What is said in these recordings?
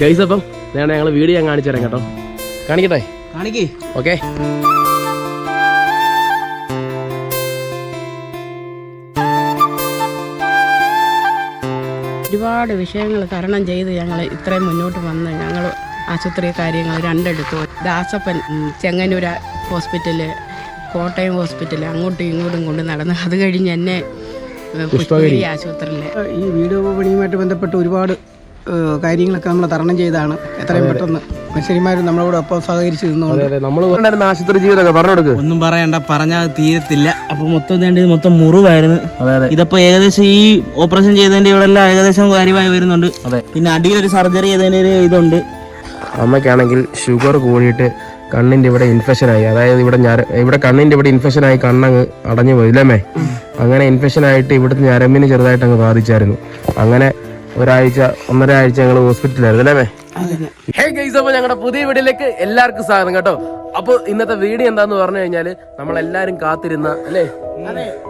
Guys അപ്പം ഞാൻ ഞങ്ങൾ വീഡിയോ ഞാൻ കാണിച്ചു തരാം കേട്ടോ. കാണിക്കട്ടെ? കാണിക്കേ. ഓക്കെ ഒരുപാട് വിഷയങ്ങൾ തരണം ചെയ്ത് ഞങ്ങൾ ഇത്രയും മുന്നോട്ട് വന്ന് ഞങ്ങൾ ആശുപത്രി കാര്യങ്ങൾ രണ്ടെടുത്തു. ദാസപ്പൻ ചെങ്ങന്നൂര ചെങ്ങന്നൂർ ഹോസ്പിറ്റൽ കോട്ടയം ഹോസ്പിറ്റൽ അങ്ങോട്ടും ഇങ്ങോട്ടും കൊണ്ട് നടന്ന് അത് കഴിഞ്ഞ് എന്നെ പുഷ്പഗിരി. ആശുപത്രിയിൽ ഈ വീട് പണിയുമായിട്ട് ബന്ധപ്പെട്ട് ഒരുപാട് കാര്യങ്ങളൊക്കെ നമ്മൾ തരണം ചെയ്താണ് എത്രയും പെട്ടെന്ന്. മനുഷ്യന്മാരും നമ്മളോട് ഒപ്പം സഹകരിച്ച് നിന്നുകൊണ്ട്. ആശുപത്രി ജീവിതമൊക്കെ പറഞ്ഞു കൊടുക്ക്. ഒന്നും പറയണ്ട പറഞ്ഞാൽ തീരത്തില്ല. അപ്പൊ മൊത്തം മൊത്തം മുറിവായിരുന്നു. ഇതപ്പോ അതെ. ഇതിപ്പോ ഏകദേശം ഈ ഓപ്പറേഷൻ ചെയ്തതിന്റെ ഇവിടെ എല്ലാം ഏകദേശം കാര്യമായി വരുന്നുണ്ട്. അതെ. പിന്നെ അടിയിലൊരു സർജറി ചെയ്തതിന്റെ ഒരു ഇതുണ്ട്. അമ്മയ്ക്കാണെങ്കിൽ ഷുഗർ കൂടിയിട്ട് കണ്ണിന്റെ ഇവിടെ ഇൻഫെക്ഷൻ ആയി അതായത് ഇവിടെ ഞര ഇവിടെ കണ്ണിന്റെ ഇവിടെ ഇൻഫെക്ഷൻ ആയി കണ്ണങ്ങ് അടഞ്ഞു പോയില്ലേ അങ്ങനെ ഇൻഫെക്ഷൻ ആയിട്ട് ഇവിടുത്തെ ഞരമ്പിന് ചെറുതായിട്ട് അങ്ങ് ബാധിച്ചായിരുന്നു. അങ്ങനെ ഒരാഴ്ച ഒന്നര ആഴ്ച ഞങ്ങൾ ഹോസ്പിറ്റലായിരുന്നു അല്ലേ ഹേ ഗൈസ് അപ്പോൾ ഞങ്ങളുടെ പുതിയ വീടിലേക്ക് എല്ലാവർക്കും സ്വാഗതം കേട്ടോ. അപ്പോൾ ഇന്നത്തെ വീഡിയോ എന്താന്ന് പറഞ്ഞു കഴിഞ്ഞാൽ നമ്മളെല്ലാരും കാത്തിരുന്ന അല്ലേ?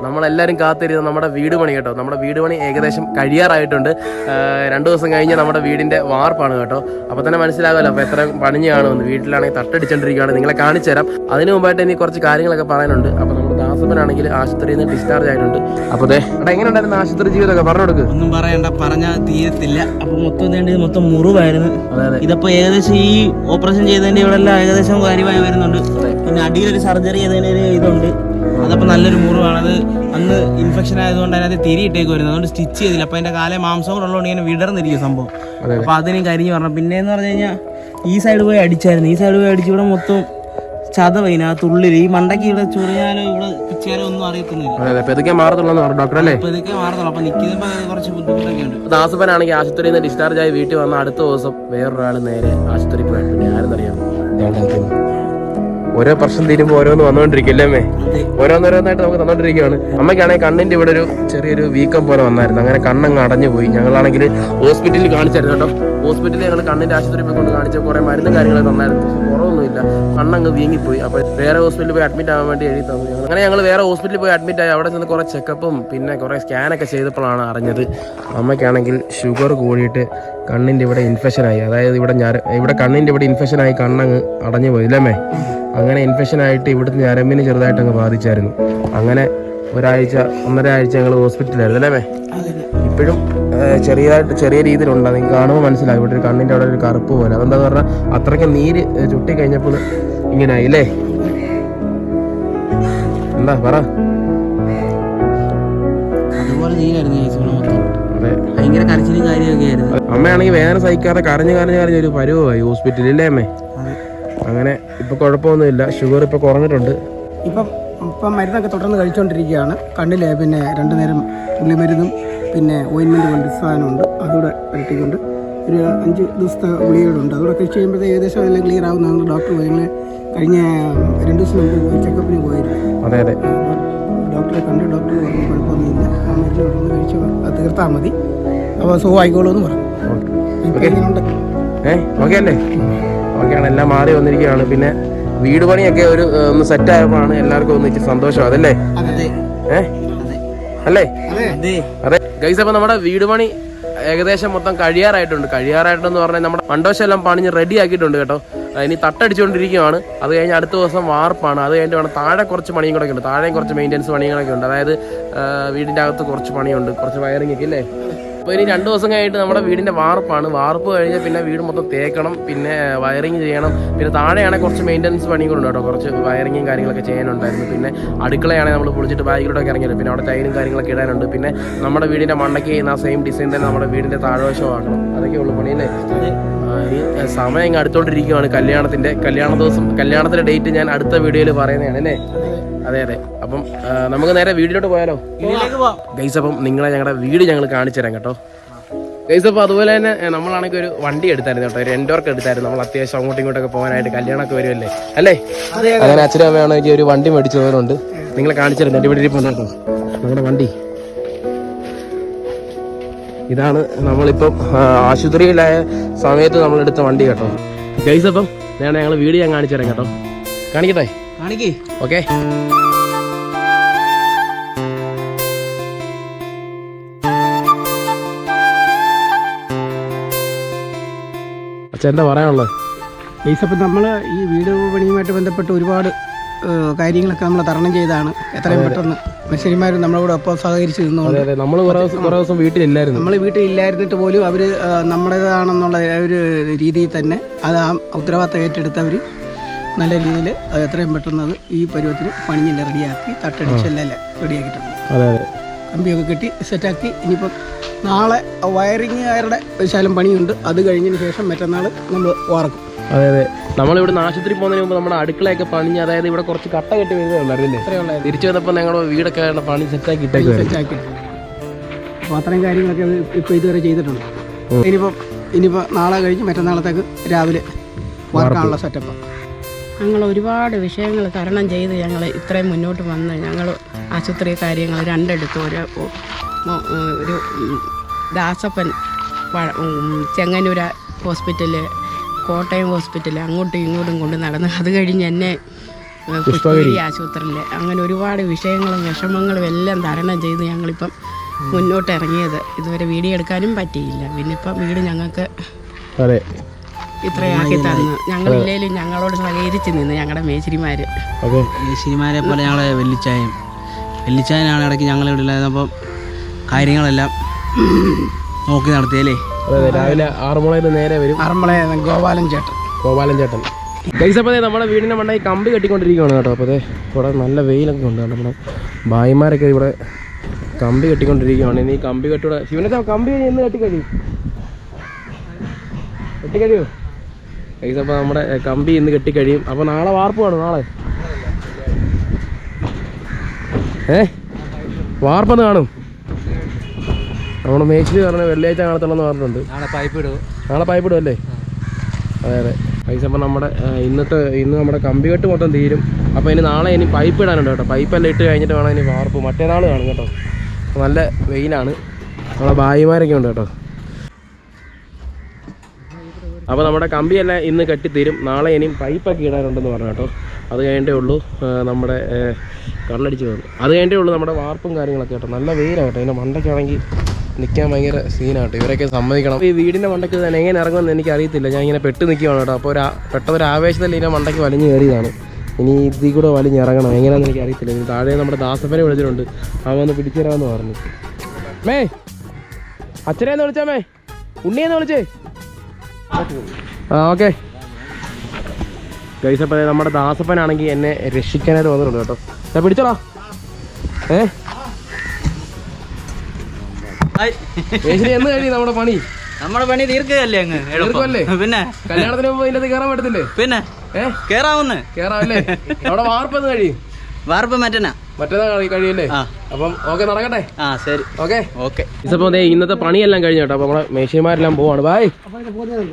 നമ്മളെല്ലാരും കാത്തിരുന്ന നമ്മുടെ വീട് പണി കേട്ടോ. നമ്മുടെ വീട് പണി ഏകദേശം കഴിയാറായിട്ടുണ്ട്. രണ്ട് ദിവസം കഴിഞ്ഞ് നമ്മുടെ വീടിന്റെ വാർപ്പാണ് കേട്ടോ. അപ്പൊ തന്നെ മനസ്സിലാകുമല്ലോ അപ്പൊ എത്ര പണിഞ്ഞ് കാണുമെന്ന്. വീട്ടിലാണെങ്കിൽ തട്ടടിച്ചോണ്ടിരിക്കുകയാണ് നിങ്ങളെ കാണിച്ചു തരാം അതിനു മുമ്പായിട്ട് ഇനി കുറച്ച് കാര്യങ്ങളൊക്കെ പറയാനുണ്ട്. അപ്പൊ ദാസപ്പനാണെങ്കിൽ ആശുപത്രിയിൽ നിന്ന് ഡിസ്ചാർജ് ആയിട്ടുണ്ട്. അപ്പൊ അതെ എടാ എങ്ങനെ ഉണ്ടായിരുന്നു ആശുപത്രി ജീവിതമൊക്കെ? പറഞ്ഞു കൊടുക്ക്. ഒന്നും പറയണ്ട പറഞ്ഞാൽ തീരത്തില്ല. അപ്പൊ മൊത്തം വേണ്ടത് മൊത്തം മുറിവായിരുന്നു. അതെ അതെ. ഇതിപ്പോ ഏകദേശം ഈ ഓപ്പറേഷൻ ചെയ്തതിന്റെ ഇവിടെ എല്ലാം ഏകദേശം കാര്യമായി വരുന്നുണ്ട്. പിന്നെ അടിയിലൊരു സർജറി ചെയ്തതിന്റെ ഒരു ഇതുണ്ട്. അതപ്പോ നല്ലൊരു മുറിവാണ് അത് അന്ന് ഇൻഫെക്ഷൻ ആയതുകൊണ്ട് അതിനകത്ത് തിരിയിട്ടേക്ക് വരുന്നത് അതുകൊണ്ട് സ്റ്റിച്ച് ചെയ്തില്ല. അപ്പൊ അതിന്റെ കാലം മാംസം കൂടെ ഉള്ളതുകൊണ്ട് ഇങ്ങനെ വിടർന്നിരിക്കും സംഭവം. അപ്പോൾ അപ്പൊ അതിനും കരിഞ്ഞു പറഞ്ഞു. പിന്നെന്ന് പറഞ്ഞു കഴിഞ്ഞാൽ ഈ സൈഡ് പോയി അടിച്ചായിരുന്നു. ഈ സൈഡ് പോയി അടിച്ചു ഇവിടെ മൊത്തം ചതവതിനകത്ത് ഉള്ളിൽ ഈ മണ്ടയ്ക്ക് ഇവിടെ ചൊറിയാലോ ഇവിടെ പിച്ചാലോ ഒന്നും അതെ പെതുക്കെ മാറത്തുള്ളൂ പറഞ്ഞു ഡോക്ടർ അല്ലേ? അപ്പൊ ഇതൊക്കെ മാറുന്നുള്ളൂ അപ്പൊ നിൽക്കുമ്പോ കുറച്ച് ബുദ്ധിമുട്ടൊക്കെ ഉണ്ട് ദാസപ്പനാണെങ്കിൽ ആശുപത്രിയിൽ നിന്ന് ഡിസ്ചാർജ് ആയി വീട്ടിൽ വന്ന അടുത്ത ദിവസം വേറൊരാൾ നേരെ ആശുപത്രി പോയിട്ടുണ്ട് പിന്നെ ആരെന്നറിയാം ഓരോ പ്രശ്നം തീരുമ്പോ ഓരോന്ന് വന്നുകൊണ്ടിരിക്കില്ലേ അമ്മേ? ഓരോന്നോരോന്നായിട്ട് നമുക്ക് തന്നോണ്ടിരിക്കുകയാണ്. അമ്മയ്ക്കാണെങ്കിൽ കണ്ണിന്റെ ഇവിടെ ഒരു ചെറിയൊരു വീക്കം പോലെ വന്നായിരുന്നു. അങ്ങനെ കണ്ണങ്ങ് അടഞ്ഞു പോയി. ഞങ്ങളാണെങ്കിൽ ഹോസ്പിറ്റലിൽ കാണിച്ചായിരുന്നു കേട്ടോ. ഹോസ്പിറ്റലിൽ ഞങ്ങൾ കണ്ണിന്റെ ആശുപത്രി പോയി കൊണ്ട് കാണിച്ച കുറെ മരുന്നും കാര്യങ്ങളൊക്കെ തന്നായിരുന്നു. കുറവൊന്നുമില്ല. കണ്ണങ്ങ് വീങ്ങിപ്പോയി. അപ്പോൾ വേറെ ഹോസ്പിറ്റലിൽ പോയി അഡ്മിറ്റ് ആവാൻ വേണ്ടി എഴുതി തന്നു. ഞങ്ങൾ അങ്ങനെ ഞങ്ങൾ വേറെ ഹോസ്പിറ്റലിൽ പോയി അഡ്മിറ്റ് ആയി. അവിടെ ചെന്ന് കുറെ ചെക്കപ്പും പിന്നെ കുറെ സ്കാനൊക്കെ ചെയ്തപ്പോഴാണ് അറിഞ്ഞത്. അമ്മയ്ക്കാണെങ്കിൽ ഷുഗർ കൂടിയിട്ട് കണ്ണിന്റെ ഇവിടെ ഇൻഫെക്ഷൻ ആയി. അതായത് ഇവിടെ ഞാൻ ഇവിടെ കണ്ണിന്റെ ഇവിടെ ഇൻഫെക്ഷൻ ആയി കണ്ണങ്ങ് അടഞ്ഞു പോയി. ഇല്ലമ്മേ അങ്ങനെ ഇൻഫെക്ഷൻ ആയിട്ട് ഇവിടുത്തെ ഞരമ്പിന് ചെറുതായിട്ട് അങ്ങ് ബാധിച്ചായിരുന്നു. അങ്ങനെ ഒരാഴ്ച ഒന്നര ആഴ്ച ഞങ്ങൾ ഹോസ്പിറ്റലായിരുന്നു അല്ലേ ഇപ്പോഴും ചെറിയതായിട്ട് ചെറിയ രീതിയിലുണ്ട്. നിങ്ങൾക്ക് കാണുമ്പോൾ മനസ്സിലാകും ഇവിടെ ഒരു കണ്ണിന്റെ അവിടെ ഒരു കറുപ്പ് പോലെ. അതെന്താ പറഞ്ഞാൽ അത്രയ്ക്ക് നീര് ചുട്ടി കഴിഞ്ഞപ്പോൾ ഇങ്ങനെ ആയില്ലേ എന്താ പറ? അമ്മയാണെങ്കിൽ വേറെ സഹിക്കാതെ കരഞ്ഞു കരഞ്ഞു കരഞ്ഞ് ഒരു പരുവായി ഹോസ്പിറ്റലിൽ അല്ലേ അമ്മേ? അങ്ങനെ ഇപ്പൊ കുഴപ്പമൊന്നുമില്ല. ഷുഗർ ഇപ്പൊ കുറഞ്ഞിട്ടുണ്ട്. ഇപ്പം ഇപ്പം മരുന്നൊക്കെ തുടർന്ന് കഴിച്ചുകൊണ്ടിരിക്കുകയാണ് കണ്ണിലെ പിന്നെ രണ്ടു നേരം ഉള്ളിമരുന്നും പിന്നെ ഓയിൻമെന്റ് കൊണ്ട് സാധനമുണ്ട്. അതുകൂടെ വരട്ടിക്കൊണ്ട് ഒരു അഞ്ച് ദിവസത്തെ ഗുളികളുണ്ട് അതുകൂടെ കഴിച്ച് കഴിയുമ്പോഴത്തേക്ക് ഏകദേശം എല്ലാം ക്ലിയർ ആവുന്നതാണ് ഡോക്ടർ ഞങ്ങൾ കഴിഞ്ഞ രണ്ട് ദിവസം മുമ്പ് പോയി ചെക്കപ്പിന് പോയിരുന്നു. അതെ അതെ. ഡോക്ടറെ കണ്ട് ഡോക്ടർ പറഞ്ഞു കുഴപ്പമൊന്നുമില്ല. ആ മരുന്ന് കൊണ്ടൊന്ന് കഴിച്ച് അത് തീർത്താൽ മതി. അപ്പോൾ സുഖമായിക്കോളൂ എന്ന് പറഞ്ഞു ഓക്കെ അല്ലേ? ഓക്കെയാണ് എല്ലാം മാറി വന്നിരിക്കുകയാണ്. പിന്നെ വീട് പണിയൊക്കെ ഒരു ഒന്ന് സെറ്റ് ആയപ്പോഴാണ് എല്ലാവർക്കും ഒന്ന് ഇച്ചിരി സന്തോഷം. അതല്ലേ? ഏഹ് അല്ലേ? അതെ. ഗൈസ് അപ്പൊ നമ്മുടെ വീട് പണി ഏകദേശം മൊത്തം കഴിയാറായിട്ടുണ്ട്. കഴിയാറായിട്ടെന്ന് പറഞ്ഞാൽ നമ്മുടെ മണ്ടോശം എല്ലാം പണിഞ്ഞ് റെഡി ആക്കിയിട്ടുണ്ട് കേട്ടോ. ഇനി തട്ടടിച്ചുകൊണ്ടിരിക്കുകയാണ്. അത് കഴിഞ്ഞ് അടുത്ത ദിവസം വാർപ്പാണ്. അത് കഴിഞ്ഞിട്ട് വേണം താഴെ കുറച്ച് പണിയും കൂടെ ഉണ്ട്. താഴെയും കുറച്ച് മെയിന്റെനൻസ് പണികളൊക്കെ ഉണ്ട്. അതായത് വീടിന്റെ അകത്ത് കുറച്ച് പണിയുണ്ട്. കുറച്ച് വയറിംഗ് ഒക്കെ ഇല്ലേ? അപ്പോൾ ഇനി രണ്ട് ദിവസം കഴിഞ്ഞിട്ട് നമ്മുടെ വീടിന്റെ വാർപ്പാണ്. വാർപ്പ് കഴിഞ്ഞ് പിന്നെ വീട് മൊത്തം തേക്കണം പിന്നെ വയറിങ് ചെയ്യണം. പിന്നെ താഴെയാണെങ്കിൽ കുറച്ച് മെയിന്റനൻസ് പണികളുണ്ട് കേട്ടോ. കുറച്ച് വയറിങ്ങും കാര്യങ്ങളൊക്കെ ചെയ്യാനുണ്ടായിരുന്നു. പിന്നെ അടുക്കളയാണെങ്കിൽ നമ്മൾ പൊളിച്ചിട്ട് ബാഗിലോട്ടൊക്കെ ഇറങ്ങിയത്. പിന്നെ അവിടെ ടൈലും കാര്യങ്ങളൊക്കെ ഇടാനുണ്ട്. പിന്നെ നമ്മുടെ വീടിന്റെ മണ്ടയ്ക്ക് ചെയ്യുന്ന ആ സെയിം ഡിസൈൻ തന്നെ നമ്മുടെ വീടിന്റെ താഴ്വശമാക്കണം. അതൊക്കെ ഉള്ളു പണിയല്ലേ അല്ലേ? സമയം ഇങ്ങ് അടുത്തോണ്ടിരിക്കുകയാണ് കല്യാണത്തിന്റെ കല്യാണ ദിവസം കല്യാണത്തിന്റെ ഡേറ്റ് ഞാൻ അടുത്ത വീഡിയോയിൽ പറയുന്നതാണ് അല്ലേ? അതെ അതെ. അപ്പം നമുക്ക് നേരെ വീടിലോട്ട് പോയാലോ? ഗൈസ് അപ്പം നിങ്ങളെ ഞങ്ങളുടെ വീട് ഞങ്ങൾ കാണിച്ചു തരാം കേട്ടോ. ഗൈസ് അപ്പോൾ അതുപോലെ തന്നെ നമ്മളാണെങ്കിൽ ഒരു വണ്ടി എടുത്തായിരുന്നു കേട്ടോ. ഒരു എൻഡോർക്ക് എടുത്തായിരുന്നു. നമ്മൾ അത്യാവശ്യം അങ്ങോട്ടും ഇങ്ങോട്ടൊക്കെ പോകാനായിട്ട് കല്യാണമൊക്കെ വരുമല്ലേ അല്ലേ? അങ്ങനെ അച്ഛനും അമ്മയാണെങ്കിൽ ഒരു വണ്ടി മേടിച്ചു പോകാനുണ്ട്. നിങ്ങളെ കാണിച്ചു തരുന്നു എന്റെ വീട്ടിൽ ഇരിപ്പുണ്ട് കേട്ടോ നമ്മുടെ വണ്ടി. ഇതാണ് നമ്മളിപ്പം ആശുപത്രിയിലായ സമയത്ത് നമ്മളെടുത്ത വണ്ടി കേട്ടോ. ഗൈസ് അപ്പം ഞങ്ങൾ വീട് ഞാൻ കാണിച്ചു തരാം കേട്ടോ. കാണിക്കട്ടെ? കാണിക്കേ. ഓക്കെ. അച്ഛൻ എന്താ പറയാനുള്ളത്? ബേസപ്പം നമ്മൾ ഈ വീട് പണിയുമായിട്ട് ബന്ധപ്പെട്ട് ഒരുപാട് കാര്യങ്ങളൊക്കെ നമ്മൾ തരണം ചെയ്താണ് എത്രയും പെട്ടെന്ന്. മനുഷ്യന്മാർ നമ്മളോട് ഒപ്പം സഹകരിച്ച് നിന്നുകൊണ്ട്. നമ്മൾ ദിവസം വീട്ടിലില്ലായിരുന്നു. നമ്മൾ വീട്ടിലില്ലായിരുന്നിട്ട് പോലും അവർ നമ്മുടേതാണെന്നുള്ള ഒരു രീതിയിൽ തന്നെ അത് ആ ഉത്തരവാദിത്തം ഏറ്റെടുത്തവർ നല്ല രീതിയിൽ അത് എത്രയും പെട്ടെന്ന് അത് ഈ പരുവത്തിന് പണിഞ്ഞെല്ലാം റെഡിയാക്കി തട്ടടിച്ചെല്ലാം റെഡിയാക്കിയിട്ടുണ്ട്. അതെ അതെ. കമ്പിയൊക്കെ കെട്ടി സെറ്റാക്കി ഇനിയിപ്പം നാളെ വയറിങ്ങുകാരുടെ ശാലം പണിയുണ്ട്. അത് കഴിഞ്ഞതിന് ശേഷം മറ്റന്നാൾ നമ്മൾ വാർക്കും. അതെ അതെ. നമ്മളിവിടെ ആശുപത്രി പോകുന്നതിന് മുമ്പ് നമ്മുടെ അടുക്കളയൊക്കെ പണിഞ്ഞ് അതായത് ഇവിടെ കുറച്ച് കട്ട കെട്ടി വരുന്നുണ്ടായിരുന്നില്ലേ അത്രയുള്ളായിരുന്നു തിരിച്ചു വന്നപ്പോൾ ഞങ്ങളുടെ വീടൊക്കെ പണി സെറ്റാക്കി സെറ്റാക്കി അത്രയും കാര്യങ്ങളൊക്കെ ഇപ്പോൾ ഇതുവരെ ചെയ്തിട്ടുണ്ട്. ഇനിയിപ്പം ഇനിയിപ്പോൾ നാളെ കഴിഞ്ഞ് മറ്റന്നാളത്തേക്ക് രാവിലെ വാർക്കാനുള്ള സെറ്റപ്പ് ഞങ്ങൾ ഒരുപാട് വിഷയങ്ങൾ തരണം ചെയ്ത് ഞങ്ങൾ ഇത്രയും മുന്നോട്ട് വന്ന് ഞങ്ങൾ ആശുപത്രി കാര്യങ്ങൾ രണ്ടെടുത്ത് ഒരു ഒരു ദാസപ്പൻ ചെങ്ങന്നൂര ഹോസ്പിറ്റൽ കോട്ടയം ഹോസ്പിറ്റൽ അങ്ങോട്ടും ഇങ്ങോട്ടും കൊണ്ട് നടന്ന് അത് കഴിഞ്ഞ് എന്നെ പുഷ്പഗിരി. ആശുപത്രിയിൽ അങ്ങനെ ഒരുപാട് വിഷയങ്ങളും വിഷമങ്ങളും എല്ലാം തരണം ചെയ്ത് ഞങ്ങളിപ്പം മുന്നോട്ട് ഇറങ്ങിയത്. ഇതുവരെ വീഡിയോ എടുക്കാനും പറ്റിയില്ല. പിന്നെ ഇപ്പം വീട് ഞങ്ങൾക്ക് അതെ. ഇത്രയാക്കി തന്നു. ഞങ്ങളില്ലേലും ഞങ്ങളോട് സഹകരിച്ച് നിന്ന് ഞങ്ങളുടെ മേശിരിമാര് മേശിരിമാരെ ശിരിമാരെ പോലെ ഞങ്ങളെ വെല്ലിച്ചായും വെല്ലിച്ചായനാണ് ഇടയ്ക്ക് ഞങ്ങളിവിടെ ഇല്ലായിരുന്നപ്പം കാര്യങ്ങളെല്ലാം നോക്കി നടത്തിയല്ലേ? രാവിലെ ആറ് മണിയിൽ നേരെ വരും. അറമ്പളെ ഗോപാലൻ ചേട്ടൻ. ഗോപാലൻ ചേട്ടൻ. ഗൈസ് അപ്പോൾ നമ്മുടെ വീടിന്റെ മണ്ണായി കമ്പി കെട്ടിക്കൊണ്ടിരിക്കുകയാണ് കേട്ടോ. അപ്പോൾ അതെ ഇവിടെ നല്ല വെയിലൊക്കെ ഉണ്ട് നമ്മുടെ ഭായിമാരൊക്കെ ഇവിടെ കമ്പി കെട്ടിക്കൊണ്ടിരിക്കുകയാണ്. ഇനി ഈ കമ്പി കെട്ടിവിടെ ശിവനത്തെ കമ്പി എന്ന് കെട്ടിക്കഴിയും. കെട്ടിക്കഴിയോ. ഗൈസ് അപ്പോൾ നമ്മുടെ കമ്പി ഇന്ന് കെട്ടിക്കഴിയും. അപ്പോൾ നാളെ വാർപ്പ് വാർപ്പാണ് നാളെ. ഏ? വാർപ്പെന്ന് കാണും. നമ്മുടെ മേച്ചിൽ പറഞ്ഞ വെള്ളിയാഴ്ച കാണത്തുള്ളെന്ന് പറഞ്ഞിട്ടുണ്ട്. നാളെ പൈപ്പ് ഇടും. അല്ലേ അതെ അതെ. പൈസ അപ്പം നമ്മുടെ ഇന്നത്തെ ഇന്ന് നമ്മുടെ കമ്പി കെട്ട് മൊത്തം തീരും. അപ്പോൾ ഇനി നാളെ ഇനി പൈപ്പ് ഇടാനുണ്ട് കേട്ടോ. പൈപ്പ് പൈപ്പെല്ലാം ഇട്ട് കഴിഞ്ഞിട്ട് വേണം ഇനി വാർപ്പ് മറ്റേ മറ്റേനാൾ കാണും കേട്ടോ. നല്ല വെയിലാണ്. നമ്മളെ ഭായിമാരൊക്കെ ഉണ്ട് കേട്ടോ. അപ്പോൾ നമ്മുടെ കമ്പിയെല്ലാം ഇന്ന് കെട്ടിത്തീരും. നാളെ ഇനിയും പൈപ്പൊക്കെ ഇടാനുണ്ടെന്ന് പറഞ്ഞു കേട്ടോ. അത് കഴിഞ്ഞേ ഉള്ളൂ നമ്മുടെ കണ്ണടിച്ച് വന്നു. അത് കഴിഞ്ഞേ ഉള്ളൂ നമ്മുടെ വാർപ്പും കാര്യങ്ങളൊക്കെ കേട്ടോ. നല്ല വെയിലാണ് കേട്ടോ ഇതിന്റെ മണ്ടയ്ക്കാണെങ്കിൽ നിൽക്കാൻ ഭയങ്കര സീനാട്ടോ. ഇവരൊക്കെ സമ്മതിക്കണം. ഈ വീടിന്റെ മണ്ടയ്ക്ക് തന്നെ എങ്ങനെ ഇറങ്ങുമെന്ന് എനിക്ക് അറിയത്തില്ല. ഞാൻ ഇങ്ങനെ പെട്ട് നിൽക്കുകയാണ് കേട്ടോ. അപ്പോൾ ഒരു ആ- പെട്ടെന്ന് ഒരു ആവേശത്തിൽ ഇതിന്റെ മണ്ടയ്ക്ക് വലിഞ്ഞ് കയറിയതാണ്. ഇനി ഇതിൽ കൂടെ വലിഞ്ഞിറങ്ങണം എങ്ങനെയാണെന്ന് എനിക്ക് അറിയത്തില്ല. ഇനി താഴെ നമ്മുടെ ദാസപ്പനെ വിളിച്ചിട്ടുണ്ട്. അവൻ വന്ന് പിടിച്ചു തരാമെന്ന് പറഞ്ഞു. മേ അച്ഛനെ വിളിച്ചാ മേ. ഉണ്ണിയെന്ന് വിളിച്ചേ. ഓക്കെ. കൈസപ്പനെ നമ്മുടെ ദാസപ്പനാണെങ്കിൽ എന്നെ രക്ഷിക്കാനായിട്ട് വന്നിട്ടുണ്ട് കേട്ടോ. ഞാൻ പിടിച്ചോളാ ഏ? എന്ന് നമ്മുടെ പണി? നമ്മുടെ പണി തീർക്കുകയല്ലേ അങ്ങ്? തീർക്കുമല്ലേ? പിന്നെ? കല്യാണത്തിന് മുമ്പ് ഇതിന്റെ കയറാൻ പറ്റത്തില്ലേ? പിന്നെ? കേറാവുന്ന്? അവിടെ വാർപ്പെന്ന് കഴിയും. വാർപ്പ് മറ്റന്നാ. മറ്റേതാ കഴി- കഴിയല്ലേ ആ. അപ്പം ഓക്കെ നടക്കട്ടെ. ആ ശരി. ഓക്കെ. ഓക്കെ. ഇസപ്പോ ദേ ഇന്നത്തെ പണിയെല്ലാം കഴിഞ്ഞു കേട്ടോ. അപ്പൊ നമ്മളെ മേശിമാരെല്ലാം പോവാണ്. ബായ്.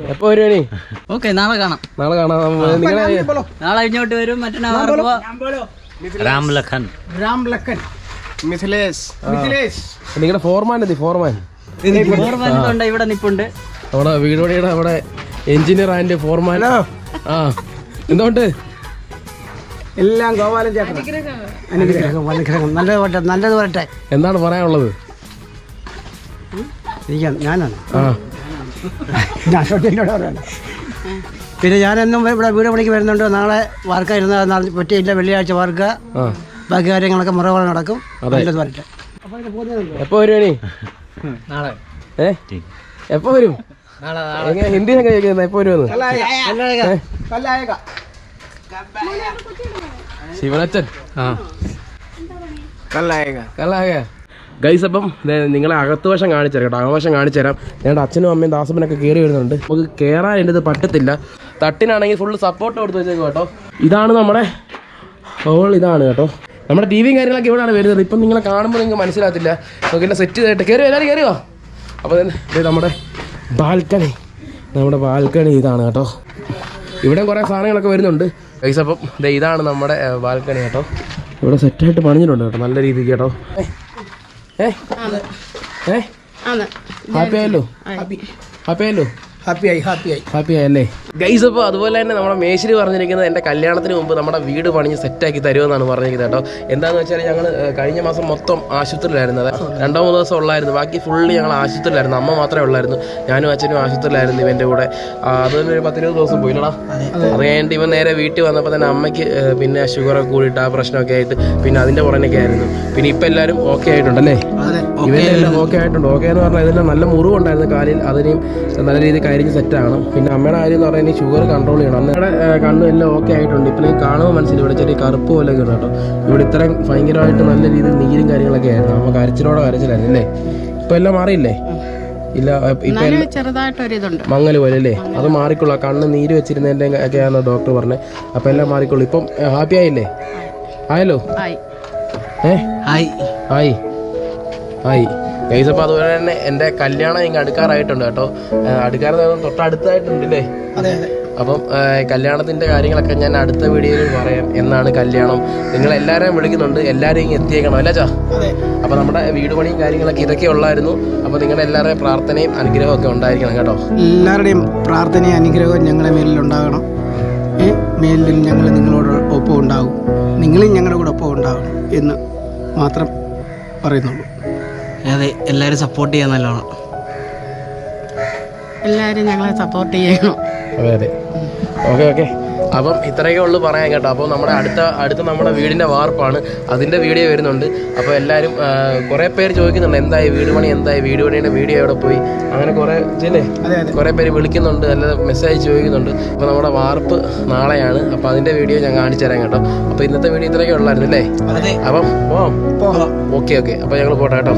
എപ്പോ വരുവാണി ഓക്കെ നാളെ കാണാം. നാളെ കാണാം. നിങ്ങളെ നാളെ ഇങ്ങോട്ട് വരും മറ്റന്നാ വാർപ്പ് പോവാം. രാം ലക്കൻ മിഥിലേഷ്. മിഥിലേഷ്. നിങ്ങളുടെ ഫോർമാൻ എന്തി ഫോർമാൻ. ഇവിടെ നിപ്പുണ്ട്. നമ്മുടെ വീടുപടിയുടെ അവിടെ എഞ്ചിനീയർ ആൻഡ് ഫോർമാൻ. ആ. എന്തുകൊണ്ട്? എല്ലാം ഗോപാലൻ ചേട്ടൻ അനുഗ്രഹം അനുഗ്രഹം. നല്ലത് വരട്ടെ നല്ലത് വരട്ടെ. എന്താണ് പറയാനുള്ളത്? ഇരിക്കാം. ഞാനാണ്. പറയണം പിന്നെ ഞാനെന്നും ഇവിടെ വീട് പണിക്ക് വരുന്നുണ്ട്. നാളെ വാർക്ക ഇരുന്ന പറ്റിയില്ല വെള്ളിയാഴ്ച വാർക്ക. ബാക്കി കാര്യങ്ങളൊക്കെ മുറവ് നടക്കും. നല്ലത് വരട്ടെ. എപ്പോ വരും നാളെ. ഏ? എപ്പോ വരും? കേൾക്കുന്നത് എപ്പോ വരുമെന്ന്? ശിവനച്ചൻ? ആ. ഗൈസ് അപ്പം നിങ്ങളെ അകത്തുവശം കാണിച്ചു തരാം കേട്ടോ. അകവശം കാണിച്ചു തരാം ഞങ്ങളുടെ അച്ഛനും അമ്മയും ദാസപ്പനൊക്കെ കയറി വരുന്നുണ്ട്. നമുക്ക് കയറാൻ എന്റെ ഇത് പറ്റത്തില്ല. തട്ടിനാണെങ്കിൽ ഫുള്ള് സപ്പോർട്ട് കൊടുത്ത് വെച്ചേക്കും കേട്ടോ. ഇതാണ് നമ്മുടെ ഹോൾ ഇതാണ് കേട്ടോ. നമ്മുടെ ടി വിയും കാര്യങ്ങളൊക്കെ ഇവിടെയാണ് വരുന്നത്. ഇപ്പം നിങ്ങളെ കാണുമ്പോൾ നിങ്ങൾക്ക് മനസ്സിലാകത്തില്ല. നമുക്കെല്ലാം സെറ്റ് ചെയ്തിട്ട് കയറി എല്ലാവരും കയറിയോ അപ്പോൾ നമ്മുടെ ബാൽക്കണി. നമ്മുടെ ബാൽക്കണി ഇതാണ് കേട്ടോ. ഇവിടെ കുറേ സാധനങ്ങളൊക്കെ വരുന്നുണ്ട്. പൈസ അപ്പം ദേ ഇതാണ് നമ്മുടെ ബാൽക്കണി കേട്ടോ. ഇവിടെ സെറ്റായിട്ട് പണിഞ്ഞിട്ടുണ്ട് കേട്ടോ നല്ല രീതിക്ക് കേട്ടോ. ഏ ഏ ആണ് ഹാപ്പി ആയല്ലോ? ഹാപ്പി ആയല്ലോ? ഹാപ്പിയായി ഹാപ്പിയായി. ഹാപ്പി അല്ലേ ഗൈസ് അപ്പോൾ അതുപോലെ തന്നെ നമ്മുടെ മേശിരി പറഞ്ഞിരിക്കുന്നത് എന്റെ കല്യാണത്തിന് മുമ്പ് നമ്മുടെ വീട് പണിഞ്ഞ് സെറ്റാക്കി തരുമെന്നാണ് പറഞ്ഞിരിക്കുന്നത് കേട്ടോ. എന്താണെന്ന് വെച്ചാൽ ഞങ്ങൾ കഴിഞ്ഞ മാസം മൊത്തം ആശുപത്രിയിലായിരുന്നു അതെ രണ്ടോ മൂന്നോ ദിവസം ഉള്ളായിരുന്നു. ബാക്കി ഫുള്ള് ഞങ്ങൾ ആശുപത്രിയിലായിരുന്നു. അമ്മ മാത്രമേ ഉള്ളായിരുന്നു. ഞാനും അച്ഛനും ആശുപത്രിയിലായിരുന്നു ഇവന്റെ കൂടെ. ആ, അത് തന്നെ ഒരു പത്തിരുപത് ദിവസം പോയില്ലടാ. അത്. കഴിഞ്ഞിട്ട് ഇവൻ നേരെ വീട്ടിൽ വന്നപ്പോൾ തന്നെ അമ്മയ്ക്ക് പിന്നെ ഷുഗറൊക്കെ കൂടിയിട്ട് ആ പ്രശ്നമൊക്കെ ആയിട്ട് പിന്നെ അതിന്റെ പുറനൊക്കെ ആയിരുന്നു. പിന്നെ ഇപ്പം എല്ലാവരും ഓക്കെ ആയിട്ടുണ്ടല്ലേ? ഇവരെല്ലാം ഓക്കെ ആയിട്ടുണ്ട്. ഓക്കെ എന്ന് പറഞ്ഞാൽ ഇതെല്ലാം നല്ല മുറിവുണ്ടായിരുന്നു കാലിൽ. അതിനെയും നല്ല രീതിയിൽ കരിഞ്ഞ് സെറ്റാകണം പിന്നെ അമ്മയുടെ കാര്യം എന്ന് പറഞ്ഞാൽ ഷുഗർ കൺട്രോൾ ചെയ്യണം. അമ്മയുടെ കണ്ണും എല്ലാം ഓക്കെ ആയിട്ടുണ്ട്. ഇപ്പം കാണുമ്പോൾ മനസ്സിൽ ഇവിടെ ചെറിയ കറുപ്പ് പോലെ ഉണ്ട് കേട്ടോ. ഇവിടെ ഇത്രയും ഭയങ്കരമായിട്ട് നല്ല രീതിയിൽ നീരും കാര്യങ്ങളൊക്കെ ആയിരുന്നു. അമ്മ കരച്ചിലോടെ കരച്ചിലായിരുന്നു അല്ലേ? ഇപ്പം എല്ലാം മാറിയില്ലേ? ഇല്ല മങ്ങൽ പോലെ അല്ലേ? അത് മാറിക്കൊള്ളു. കണ്ണ് നീര് വെച്ചിരുന്നതിന്റെ ഒക്കെയാണ് ഡോക്ടർ പറഞ്ഞത് അപ്പം എല്ലാം മാറിക്കൊള്ളു. ഇപ്പം ഹാപ്പി ആയില്ലേ? ആയല്ലോ? ആയി. ഏ ഹായ് ആയി. ആയി. ഗൈസ് അപ്പോൾ അതുപോലെ തന്നെ എന്റെ കല്യാണം ഇങ്ങ് അടുക്കാറായിട്ടുണ്ട് കേട്ടോ. അടുക്കാറ് തൊട്ടടുത്തായിട്ടുണ്ട് അല്ലേ അതെ അതെ. അപ്പം കല്യാണത്തിന്റെ കല്യാണത്തിന്റെ കാര്യങ്ങളൊക്കെ ഞാൻ അടുത്ത വീഡിയോയിൽ പറയാം എന്നാണ് കല്യാണം. നിങ്ങൾ എല്ലാവരെയും വിളിക്കുന്നുണ്ട്. എല്ലാവരും ഇങ്ങ് എത്തിയേക്കണം അല്ലേ ചാ അപ്പൊ അപ്പോൾ നമ്മുടെ വീട് പണിയും കാര്യങ്ങളൊക്കെ ഇതൊക്കെ ഉള്ളായിരുന്നു. അപ്പോൾ നിങ്ങളുടെ എല്ലാവരുടെയും പ്രാർത്ഥനയും അനുഗ്രഹവും ഒക്കെ ഉണ്ടായിരിക്കണം കേട്ടോ. എല്ലാവരുടെയും പ്രാർത്ഥനയും അനുഗ്രഹവും ഞങ്ങളുടെ മേലിൽ ഉണ്ടാകണം. ഈ മേലിൽ ഞങ്ങൾ നിങ്ങളോട് ഒപ്പം ഉണ്ടാകും നിങ്ങളും ഞങ്ങളുടെ കൂടെ ഒപ്പം ഉണ്ടാകണം എന്ന് മാത്രം പറയുന്നുള്ളൂ. അതെ എല്ലാവരും സപ്പോർട്ട് ചെയ്യാൻ നല്ലോണം. എല്ലാവരും ഞങ്ങളെ സപ്പോർട്ട് ചെയ്യണം. അതെ അതെ. Okay okay. അപ്പം ഇത്രയൊക്കെ ഉള്ളു പറയാൻ കേട്ടോ. അപ്പോൾ നമ്മുടെ അടുത്ത അടുത്ത നമ്മുടെ വീടിന്റെ വാർപ്പാണ്. അതിന്റെ വീഡിയോ വരുന്നുണ്ട്. അപ്പോൾ എല്ലാവരും കുറേ പേര് ചോദിക്കുന്നുണ്ട് എന്തായി വീട് പണി എന്തായി വീട് പണിയുടെ വീഡിയോ എവിടെ പോയി? അങ്ങനെ കുറേ അതെ കുറേ പേര് വിളിക്കുന്നുണ്ട് നല്ല മെസ്സേജ് ചോദിക്കുന്നുണ്ട്. അപ്പോൾ നമ്മുടെ വാർപ്പ് നാളെയാണ്. അപ്പോൾ അതിന്റെ വീഡിയോ ഞാൻ കാണിച്ചു തരാം കേട്ടോ. അപ്പോൾ ഇന്നത്തെ വീഡിയോ ഇത്രയൊക്കെ ഉള്ളായിരുന്നു അല്ലേ? അപ്പം ഓ ഓക്കെ ഓക്കെ. അപ്പോൾ ഞങ്ങൾ പോട്ടെ കേട്ടോ.